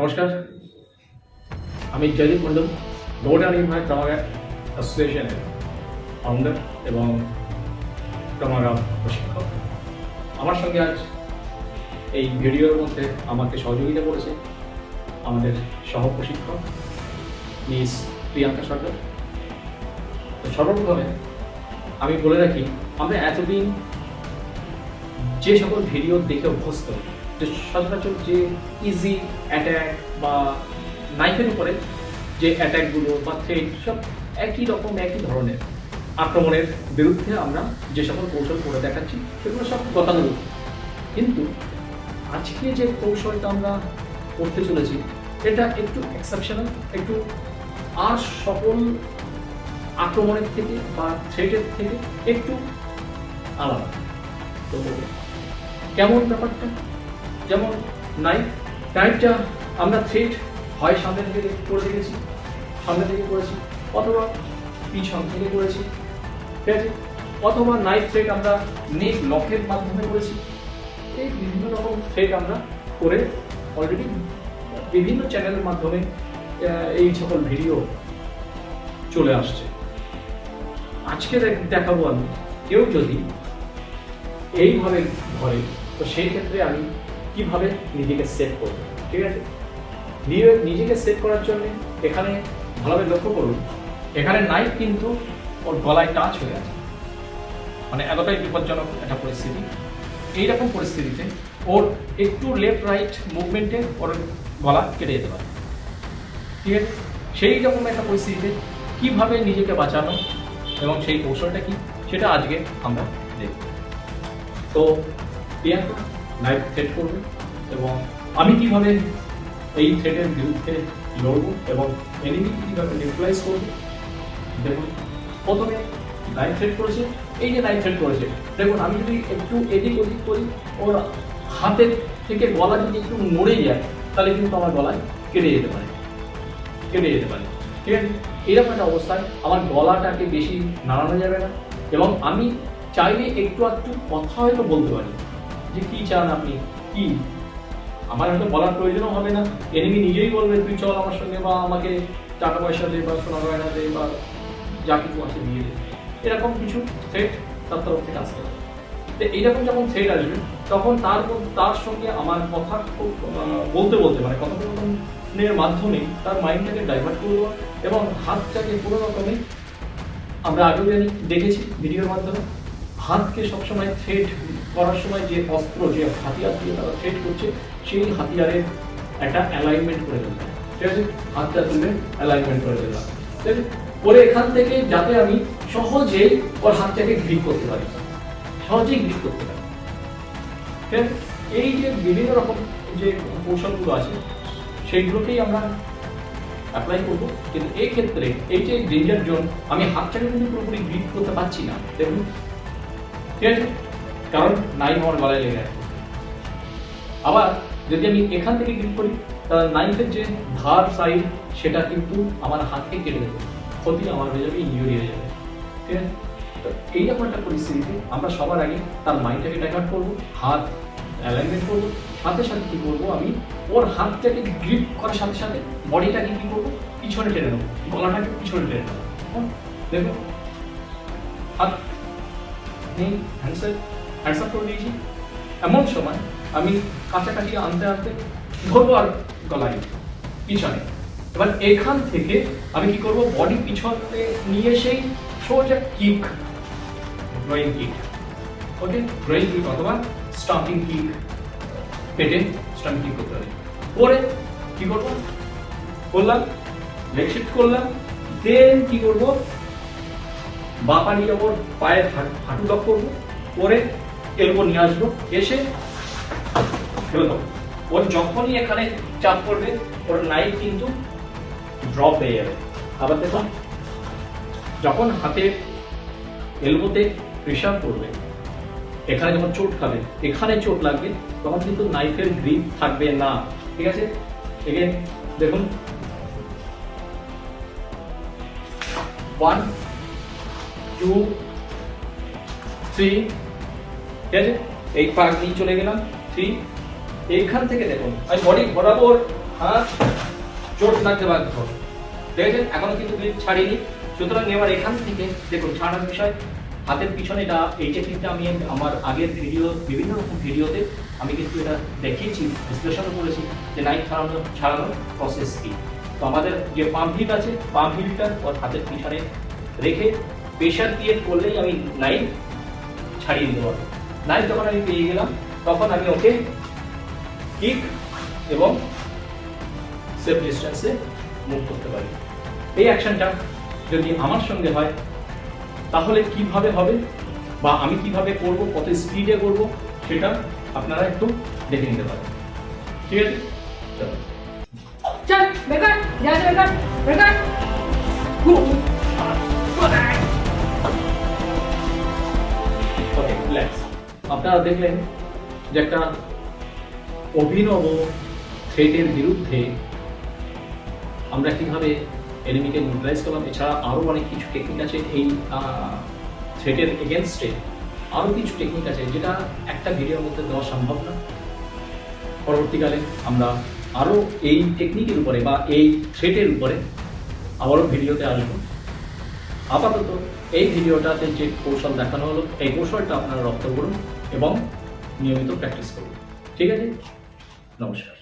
নমস্কার। আমি জয়দীপ মন্ডল দৌড়া নির্ভয় ক্রমাগা অ্যাসোসিয়েশনের ফাউন্ডার এবং ক্রমাগা প্রশিক্ষক। আমার সঙ্গে আজ এই ভিডিওর মধ্যে আমাকে সহযোগিতা করেছে আমাদের সহ প্রশিক্ষক মিস প্রিয়াঙ্কা সরকার। তো সর্বপ্রথমে আমি বলে রাখি, আমরা এতদিন যে সকল ভিডিও দেখে অভ্যস্ত সচরাচর যে ইজি অ্যাট্যাক বা নাইফের উপরে যে অ্যাট্যাকগুলো বা থ্রেড সব একই রকম, একই ধরনের আক্রমণের বিরুদ্ধে আমরা যে সকল কৌশল করে দেখাচ্ছি, সেগুলো সব গতানুরূপ কিন্তু আজকে যে কৌশলটা আমরা করতে চলেছি, এটা একটু এক্সেপশনাল একটু আর সকল আক্রমণের থেকে বা থ্রেটের থেকে একটু আলাদা। তো কেমন ব্যাপারটা? যেমন নাইফ নাইফটা আমরা থ্রেট হয় সামনে থেকে করে দেখেছি, সামনে থেকে করেছি, অথবা পিছন থেকে করেছি, ঠিক আছে? অথবা নাইফ থ্রেড আমরা নেক লকের মাধ্যমে করেছি, এই বিভিন্ন রকম থ্রেড আমরা করে অলরেডি বিভিন্ন চ্যানেলের মাধ্যমে এই সকল ভিডিও চলে আসছে। আজকে দেখ- দেখাবো আমি, কেউ যদি এইভাবে ধরে, তো সেই ক্ষেত্রে আমি কীভাবে নিজেকে সেট করবে, ঠিক আছে? নিজে নিজেকে সেট করার জন্য এখানে ভালোভাবে লক্ষ্য করুন, এখানে নাইফ কিন্তু ওর গলায় টাচ হয়ে আছে। মানে এতটাই বিপজ্জনক একটা পরিস্থিতি। এইরকম পরিস্থিতিতে ওর একটু লেফট রাইট মুভমেন্টে ওর গলা কেটে যেতে পারে। ঠিক আছে? সেই রকম একটা পরিস্থিতিতে কীভাবে নিজেকে বাঁচানো এবং সেই কৌশলটা কি, সেটা আজকে আমরা দেখব। তো প্রিয়াঙ্কা নাইফ থ্রেট করবে এবং আমি কীভাবে এই থ্রেটের বিরুদ্ধে লড়বো এবং এনিমি কীভাবে নিউট্রালাইজ করব? দেখুন, প্রথমে নাইফ থ্রেট করেছে, এই যে নাইফ থ্রেট করেছে, দেখুন, আমি যদি একটু এদিক ওদিক করি, ওর হাতের থেকে গলা যদি একটু নড়ে যায়, তাহলে কিন্তু আমার গলায় কেটে যেতে পারে, কেটে যেতে পারে। ঠিক আছে? এরকম একটা অবস্থায় আমার গলাটাকে বেশি নাড়ানো যাবে না এবং আমি চাইলে একটু একটু কথা হয়তো বলতে পারি। যে কি চান আপনি? কি? আমার হয়তো বলার প্রয়োজনও হবে না। এনিমি নিজেই বলবে, তুই চল আমার সঙ্গে বা আমাকে টাকা পয়সা দে বা সোনা গয়না দে বা যা কিছু আছে দিয়ে দে এরকম কিছু থ্রেট তার তরফ থেকে আসতে পারে। তো এইরকম যখন থ্রেট আসবে, তখন তার তার সঙ্গে আমার কথা বলতে বলতে মানে কথোপকথনের মাধ্যমে তার মাইন্ডটাকে ডাইভার্ট করব এবং হাতটাকে কোনো রকমে আমরা আগেও জানি, দেখেছি ভিডিওর মাধ্যমে। হাতকে সবসময় থ্রেড করার সময় যে অস্ত্র, যে হাতিয়ার দিয়ে তারা থ্রেড করছে, সেই হাতিয়ারের একটা অ্যালাইনমেন্ট করে দিলাম। ঠিক আছে? হাতটা তুলে অ্যালাইনমেন্ট করে দিলাম। ঠিক করে এখান থেকে যাতে আমি সহজেই ওর হাতটাকে গ্রিপ করতে পারি। সহজেই গ্রিপ করতে পারি। ঠিক? এই যে বিভিন্ন রকম যে কৌশলগুলো আছে, সেইগুলোকেই আমরা অ্যাপ্লাই করব। কিন্তু এই ক্ষেত্রে এই যে ডেঞ্জার জোন আমি হাতটাকে কিন্তু পুরোপুরি গ্রিপ করতে পারছি না। দেখুন ঠিক আছে? কারণ নাইফ আমার গলায় লেগে আছে। আবার যদি আমি এখান থেকে গ্রিপ করি, তাহলে নাইফের যে ধার সাইড সেটা কিন্তু আমার হাতকে কেটে দেবে ক্ষতি আমার হয়ে যাবে ইঞ্জুরি হয়ে যাবে। ঠিক আছে? তো এইরকম একটা পরিস্থিতিতে আমরা সবার আগে তার মাইন্ডটাকে ডাইভার্ট করব, হাত অ্যালাইনমেন্ট করব, সাথে সাথে কি করব আমি? ওর হাতটাকে গ্রিপ করার সাথে সাথে বডিটাকে কি করব? পিছনে টেনে নেব গলাটাকে পিছনে টেনে নেব? দেখো, হাত নেই হ্যান্ডসেট হ্যান্ডসঅ্যাপ করে দিয়েছি। এমন সময় আমি কাছাকাছি আনতে আনতে ধরবো আর গলায় পিছনে। এবার এখান থেকে আমি কি করব? বডি পিছনে নিয়ে সেই সোজা kick drawing kick okay drawing kick অথবা স্টাম্পিং কিক পেটে স্টাম্পিং কিক করতে হবে। করে কি করব? করলাম লেগ শিফট করলাম দেন কি করব? বাপা নিয়ে ওর পায়ের হাঁটু- লক করব করে এলবো নিয়ে আসব, এসে ফেলে দেবো ওর যখনই এখানে চাপ পড়বে, ওর নাইফ কিন্তু ড্রপ হয়ে যাবে। আবার দেখুন, যখন হাতে এলবোতে প্রেশার পড়বে, এখানে যখন চোট খাবে, এখানে চোট লাগবে, তখন কিন্তু নাইফের গ্রিপ থাকবে না। ঠিক আছে? দেখুন। ওয়ান টু থ্রি ঠিক আছে? এই পাক নিয়ে চলে গেলাম থ্রি এইখান থেকে দেখুন, আমি বডি বরাবর হাত, চোট লাগতে বাধ্য। দেখেছেন এখনও কিন্তু গ্রিপ ছাড়িনি। সুতরাং এবার এখান থেকে দেখুন, ছাড়ার বিষয়, হাতের পিছনে এটা, এই টেকনিকটা আমি আমার আগের ভিডিও বিভিন্ন রকম ভিডিওতে আমি কিন্তু এটা দেখিয়েছি, বিশ্লেষণও করেছি যে নাইফ ছাড়ানো ছাড়ানোর প্রসেস কি। তো আমাদের যে পাম্প হিট আছে পাম্প হিটটা ওর হাতের পিছনে রেখে প্রেশার দিয়ে করলেই আমি নাইফ ছাড়িয়ে দিতে পারব। নাইফ যখন আমি পেয়ে গেলাম, তখন আমি ওকে কিক এবং সেফ ডিস্টেন্সে মুভ করতে পারি। এই অ্যাকশনটা যদি আমার সঙ্গে হয়, তাহলে কীভাবে হবে বা আমি কীভাবে করব, কত স্পিডে করব, সেটা আপনারা একটু দেখে নিতে পারেন। ঠিক আছে? চলো। চল, বেকার, যা বেকার বেকার। আপনারা দেখলেন যে একটা অভিনব থ্রেটের বিরুদ্ধে আমরা কীভাবে এনিমিকে নিউট্রাইজ করলাম, এছাড়া আরও অনেক কিছু টেকনিক আছে এই থ্রেটের এগেনস্টে আরও কিছু টেকনিক আছে যেটা একটা ভিডিওর মধ্যে দেওয়া সম্ভব না। পরবর্তীকালে আমরা আরও এই টেকনিকের উপরে বা এই থ্রেটের উপরে আবারও ভিডিওতে আসব। আপাতত এই ভিডিওটাতে যে কৌশল দেখানো হলো, এই কৌশলটা আপনারা রপ্ত করুন এবং নিয়মিত প্র্যাকটিস করুন। ঠিক আছে? নমস্কার।